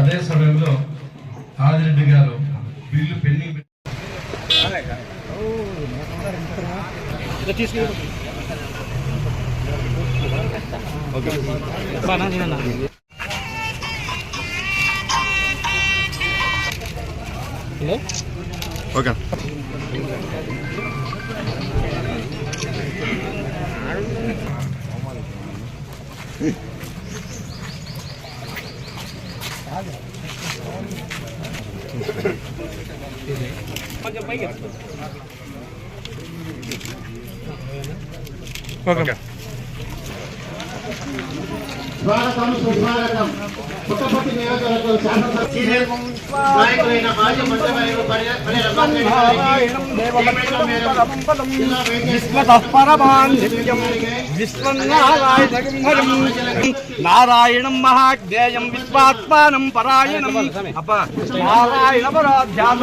అదే సమయంలో ఆదిరెడ్డి గారు బిల్లు పెండింగ్ పెట్టి ఓకే. ఓకే. స్వాగతం సుస్వాగతం. పుట్టపర్తి నియోజకవర్గం శాసనసభ నాయకులైన మాజీ మంత్రివర్యులు పల్లె నారాయణం మహాజ్ఞేయం విశ్వాత్మానం పరాయణం. నారాయణ పరాధ్యాత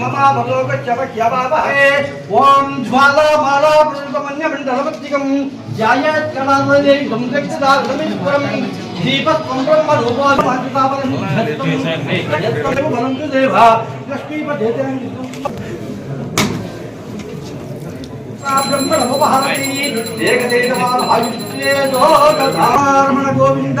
ममाभलोकचपह्यवावहे ॐ ज्वालामालामन्यमण्डलवत्तिकं जायत्कणादेकं दक्षिदागमिश्वरं दीपत्वं ब्रह्मरूपाभिमानतापनं यत्त्वमेव बलं तु देवा लक्ष्मीपदेतेन गोविंद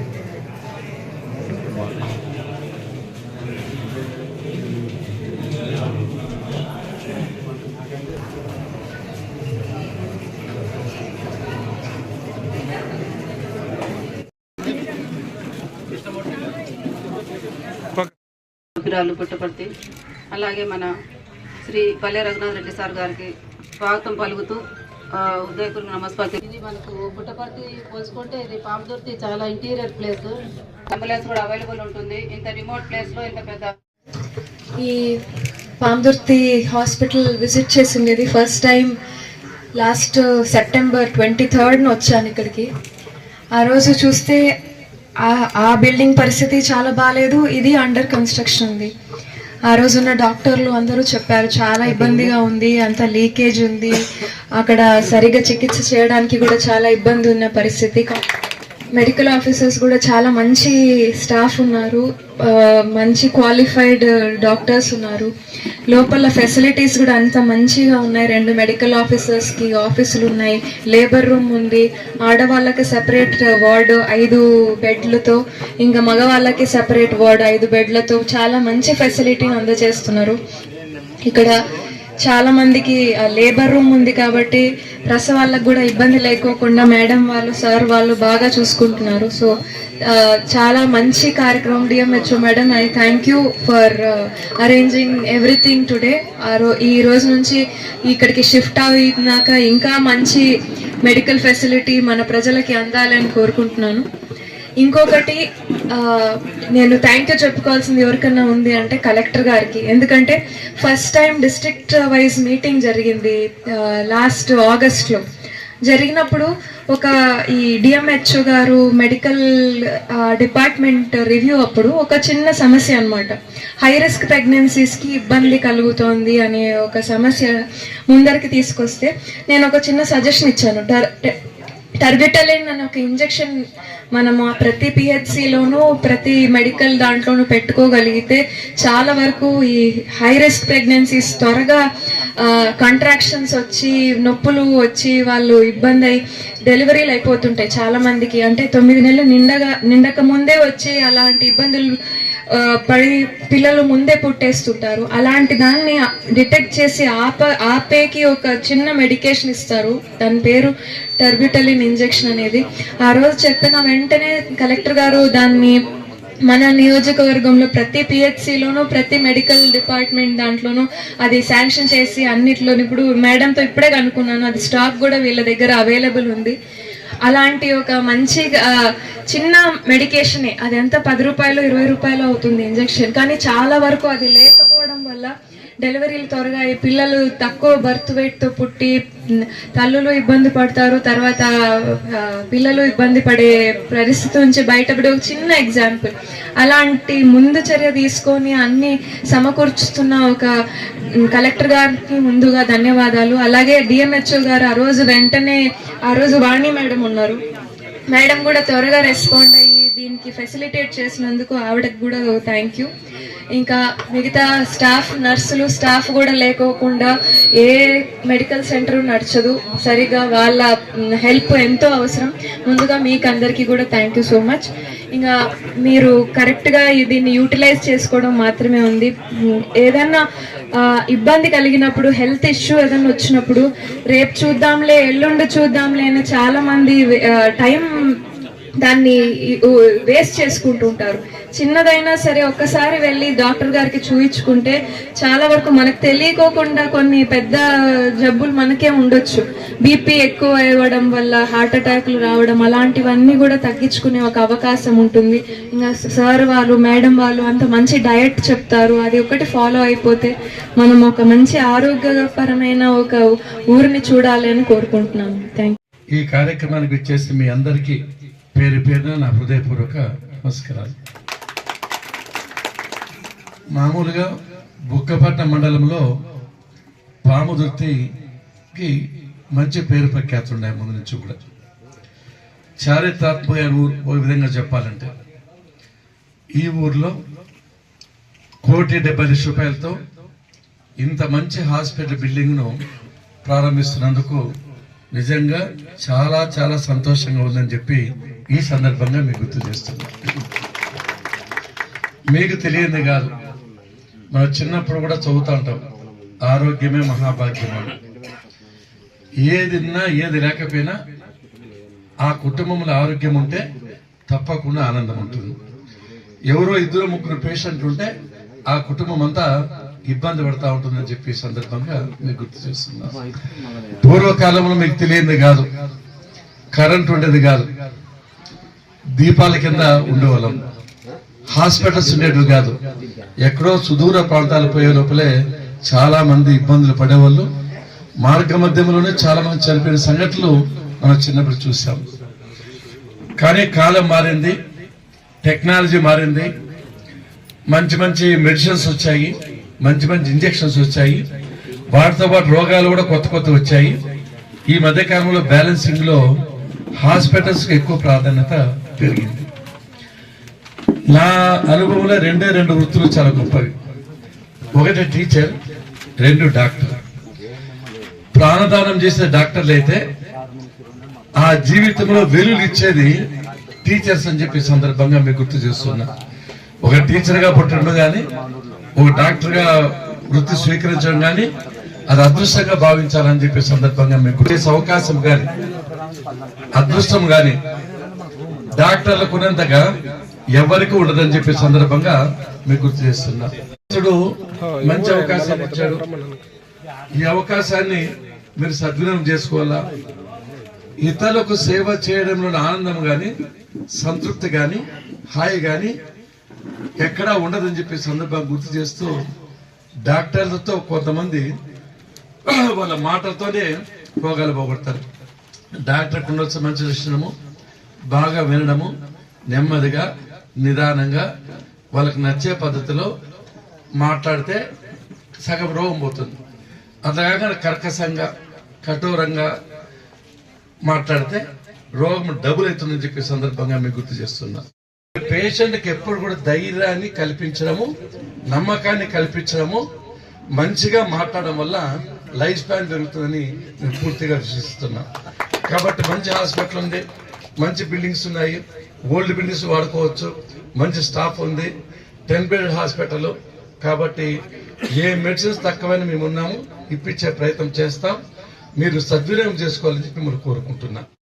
విగ్రహాలు పుట్టపర్తి. అలాగే మన శ్రీ పల్లె రఘునాథ్ రెడ్డి సార్ గారికి స్వాగతం పలుకుతూ ఉదయకులు నమస్కారం. ఇది మనకు పుట్టపర్తి పోల్చుకుంటే ఇది పామదుర్తి చాలా ఇంటీరియర్ ప్లేస్. అంబులెన్స్ కూడా అవైలబుల్ ఉంటుంది. ఇంత రిమోట్ ప్లేస్లో ఇంత పెద్ద ఈ పాందుర్తి హాస్పిటల్ విజిట్ చేసింది first time last September twenty థర్డ్న వచ్చాను ఇక్కడికి. ఆ రోజు చూస్తే ఆ- ఆ బిల్డింగ్ పరిస్థితి చాలా బాగాలేదు ఇది అండర్ కన్స్ట్రక్షన్ ఉంది. ఆ రోజున్న డాక్టర్లు అందరూ చెప్పారు చాలా ఇబ్బందిగా ఉంది అంత లీకేజ్ ఉంది. అక్కడ సరిగా చికిత్స చేయడానికి కూడా చాలా ఇబ్బంది ఉన్న పరిస్థితి. మెడికల్ ఆఫీసర్స్ కూడా చాలా మంచి స్టాఫ్ ఉన్నారు. మంచి క్వాలిఫైడ్ డాక్టర్స్ ఉన్నారు. లోపల ఫెసిలిటీస్ కూడా అంత మంచిగా ఉన్నాయి. రెండు మెడికల్ ఆఫీసర్స్కి ఆఫీసులు ఉన్నాయి. లేబర్ రూమ్ ఉంది. ఆడవాళ్ళకి సెపరేట్ వార్డు ఐదు బెడ్లతో ఇంకా మగవాళ్ళకి సెపరేట్ వార్డు ఐదు బెడ్లతో చాలా మంచి ఫెసిలిటీని అందజేస్తున్నారు. ఇక్కడ చాలా మందికి లేబర్ రూమ్ ఉంది కాబట్టి ప్రసవాళ్ళకు కూడా ఇబ్బంది లేకోకుండా మేడం వాళ్ళు సార్ వాళ్ళు బాగా చూసుకుంటున్నారు. సో చాలా మంచి కార్యక్రమం DMHO madam I thank you for arranging everything today ఆ రో ఈ రోజు నుంచి ఇక్కడికి షిఫ్ట్ అయినాక ఇంకా మంచి మెడికల్ ఫెసిలిటీ మన ప్రజలకి అందాలని కోరుకుంటున్నాను. ఇంకొకటి నేను థ్యాంక్ యూ చెప్పుకోవాల్సింది ఎవరికన్నా ఉంది అంటే కలెక్టర్ గారికి. ఎందుకంటే first time district wise meeting జరిగింది లాస్ట్ ఆగస్ట్లో జరిగినప్పుడు ఒక ఈ డిఎంహెచ్ఓ గారు మెడికల్ డిపార్ట్మెంట్ రివ్యూ అప్పుడు ఒక చిన్న సమస్య అన్నమాట. హై రిస్క్ ప్రెగ్నెన్సీస్కి ఇబ్బంది కలుగుతోంది అనే ఒక సమస్య ముందరికి తీసుకొస్తే నేను ఒక చిన్న సజెషన్ ఇచ్చాను. టర్- టర్బిటలిన్ అనే ఒక ఇంజెక్షన్ మనము ఆ ప్రతి పిహెచ్సిలోనూ ప్రతి మెడికల్ దాంట్లోనూ పెట్టుకోగలిగితే చాలా వరకు ఈ హై రిస్క్ ప్రెగ్నెన్సీస్ త్వరగా కంట్రాక్షన్స్ వచ్చి నొప్పులు వచ్చి వాళ్ళు ఇబ్బంది అయి డెలివరీలు అయిపోతుంటాయి చాలామందికి. అంటే తొమ్మిది నెలలు నిండగా నిండక ముందే వచ్చి అలాంటి ఇబ్బందులు పడి పిల్లలు ముందే పుట్టేస్తుంటారు. అలాంటి దాన్ని డిటెక్ట్ చేసి ఆప ఆపేకి ఒక చిన్న మెడికేషన్ ఇస్తారు. దాని పేరు టర్బిటలిన్ ఇంజెక్షన్ అనేది. ఆ రోజు చెప్పిన వెంటనే కలెక్టర్ గారు దాన్ని మన నియోజకవర్గంలో ప్రతి పిహెచ్సిలోనూ ప్రతి మెడికల్ డిపార్ట్మెంట్ దాంట్లోనూ అది శాంక్షన్ చేసి అన్నిట్లోనూ. ఇప్పుడు మేడంతో ఇప్పుడే కనుక్కున్నాను. అది స్టాక్ కూడా వీళ్ళ దగ్గర అవైలబుల్ ఉంది. అలాంటి ఒక మంచి చిన్న మెడికేషనే అది ఎంత? పది రూపాయలు ఇరవై రూపాయలు అవుతుంది ఇంజెక్షన్ కానీ చాలా వరకు అది లేకపోవడం వల్ల డెలివరీలు త్వరగా అయ్యి పిల్లలు తక్కువ బర్త్ వెయిట్తో పుట్టి తల్లులు ఇబ్బంది పడతారు తర్వాత పిల్లలు ఇబ్బంది పడే పరిస్థితి నుంచి బయటపడే ఒక చిన్న ఎగ్జాంపుల్ అలాంటి ముందు చర్య తీసుకొని అన్ని సమకూర్చుతున్న ఒక కలెక్టర్ గారికి ముందుగా ధన్యవాదాలు. అలాగే డిఎంహెచ్ఓ గారు ఆ రోజు వెంటనే ఆ రోజు వాణి మేడం ఉన్నారు. మేడం కూడా త్వరగా రెస్పాండ్ దీనికి ఫెసిలిటేట్ చేసినందుకు ఆవిడకు కూడా థ్యాంక్ యూ ఇంకా మిగతా స్టాఫ్ నర్సులు స్టాఫ్ కూడా లేకోకుండా ఏ మెడికల్ సెంటర్ నడచదు. సరిగా వాళ్ళ హెల్ప్ ఎంతో అవసరం. ముందుగా మీకు అందరికీ కూడా థ్యాంక్ యూ సో మచ్ ఇంకా మీరు కరెక్ట్గా దీన్ని యూటిలైజ్ చేసుకోవడం మాత్రమే ఉంది. ఏదన్నా ఇబ్బంది కలిగినప్పుడు హెల్త్ ఇష్యూ ఏదైనా వచ్చినప్పుడు రేపు చూద్దాంలే ఎల్లుండి చూద్దాంలే అని చాలామంది టైం దాన్ని వేస్ట్ చేసుకుంటూ ఉంటారు. చిన్నదైనా సరే ఒక్కసారి వెళ్ళి డాక్టర్ గారికి చూయించుకుంటే చాలా వరకు మనకు తెలియకోకుండా కొన్ని పెద్ద జబ్బులు మనకే ఉండొచ్చు. బీపీ ఎక్కువ అవ్వడం వల్ల హార్ట్ అటాక్లు రావడం అలాంటివన్నీ కూడా తగ్గించుకునే ఒక అవకాశం ఉంటుంది. ఇంకా సార్ వాళ్ళు మేడం వాళ్ళు అంత మంచి డయట్ చెప్తారు. అది ఒకటి ఫాలో అయిపోతే మనం ఒక మంచి ఆరోగ్యపరమైన ఒక ఊరిని చూడాలి అని కోరుకుంటున్నాను. థ్యాంక్ ఈ కార్యక్రమానికి వచ్చేసి మీ అందరికీ పేరు పేరున నా హృదయపూర్వక నమస్కారాలు. మామూలుగా బుక్కపట్నం మండలంలో పాముదుర్తికి మంచి పేరు ప్రఖ్యాతులు ఉన్నాయి ముందు నుంచి కూడా. చారిత్రాత్మక ఊరు ఓ విధంగా చెప్పాలంటే ఈ ఊర్లో కోటి డెబ్బై లక్షల రూపాయలతో ఇంత మంచి హాస్పిటల్ బిల్డింగ్ను ప్రారంభిస్తున్నందుకు నిజంగా చాలా చాలా సంతోషంగా ఉందని చెప్పి ఈ సందర్భంగా మీకు గుర్తు చేస్తున్నా. మీకు తెలియంది కాదు. మనం చిన్నప్పుడు కూడా చదువుతూ ఉంటాం. ఆరోగ్యమే మహాభాగ్యం అని ఏదిన్నా ఏది లేకపోయినా ఆ కుటుంబంలో ఆరోగ్యం ఉంటే తప్పకుండా ఆనందం ఉంటుంది. ఎవరో ఇద్దరు ముగ్గురు పేషెంట్ ఉంటే ఆ కుటుంబం అంతా ఇబ్బంది పడతా ఉంటుందని చెప్పి సందర్భంగా మీకు గుర్తు చేస్తున్నా. పూర్వకాలంలో మీకు తెలియంది కాదు. కరెంట్ ఉండేది కాదు. దీపాల కింద ఉండేవాళ్ళం. హాస్పిటల్స్ ఉండేవి కాదు. ఎక్కడో సుదూర ప్రాంతాలు పోయే లోపలే చాలా మంది ఇబ్బందులు పడేవాళ్ళు. మార్గ మధ్యంలోనే చాలా మంది చనిపోయిన సంఘటనలు మనం చిన్నప్పుడు చూసాం కానీ కాలం మారింది టెక్నాలజీ మారింది మంచి మంచి మెడిసిన్స్ వచ్చాయి మంచి మంచి ఇంజెక్షన్స్ వచ్చాయి వాటితో పాటు రోగాలు కూడా కొత్త కొత్త వచ్చాయి. ఈ మధ్య కాలంలో బ్యాలెన్సింగ్లో హాస్పిటల్స్ ఎక్కువ ప్రాధాన్యత పెరిగింది. నా అనుభవంలో రెండే రెండు వృత్తులు చాలా గొప్పవి. ఒకటి టీచర్ రెండు డాక్టర్ ప్రాణదానం చేసే డాక్టర్లు అయితే ఆ జీవితంలో వెలుగులు ఇచ్చేది టీచర్స్ అని చెప్పి సందర్భంగా మీకు గుర్తు చేస్తున్నా. ఒక టీచర్గా పుట్టడం కానీ ఒక డాక్టర్గా వృత్తి స్వీకరించడం కానీ అది అదృష్టంగా భావించాలని చెప్పే సందర్భంగా మీకు అవకాశం కానీ అదృష్టం కానీ డాక్టర్లకు ఉన్నంతగా ఎవరికి ఉండదని చెప్పే సందర్భంగా మీకు గుర్తు చేస్తున్నా. మంచి అవకాశాన్ని ఇచ్చాడు ఈ అవకాశాన్ని మీరు సద్వినియోగం చేసుకోవాలా? ఇతరులకు సేవ చేయడంలో ఆనందం గాని సంతృప్తి కానీ హాయి కానీ ఎక్కడా ఉండదని చెప్పే సందర్భం గుర్తు చేస్తూ డాక్టర్లతో కొంతమంది వాళ్ళ మాటలతోనే రోగాలు పోగొడతారు. డాక్టర్కి ఉండొచ్చు మంచి లక్షణము. బాగా వినడము నెమ్మదిగా నిదానంగా వాళ్ళకి నచ్చే పద్ధతిలో మాట్లాడితే సగం రోగం పోతుంది. అంతేకాకుండా కర్కశంగా కఠోరంగా మాట్లాడితే రోగం డబుల్ అవుతుందని చెప్పే సందర్భంగా మీకు గుర్తు చేస్తున్నా. పేషెంట్కి ఎప్పుడు కూడా ధైర్యాన్ని కల్పించడము నమ్మకాన్ని కల్పించడము మంచిగా మాట్లాడడం వల్ల లైఫ్ స్పాన్ పెరుగుతుందని నేను పూర్తిగా విశ్వసిస్తున్నా. కాబట్టి మంచి హాస్పిటల్ ఉంది. మంచి బిల్డింగ్స్ ఉన్నాయి. ఓల్డ్ బిల్డింగ్స్ వాడుకోవచ్చు. మంచి స్టాఫ్ ఉంది. Ten bed hospital. కాబట్టి ఏ మెడిసిన్స్ తక్కువని మేము ఉన్నాము. ఇప్పించే ప్రయత్నం చేస్తాం. మీరు సద్వినియోగం చేసుకోవాలని చెప్పి మిమ్మల్ని కోరుకుంటున్నా.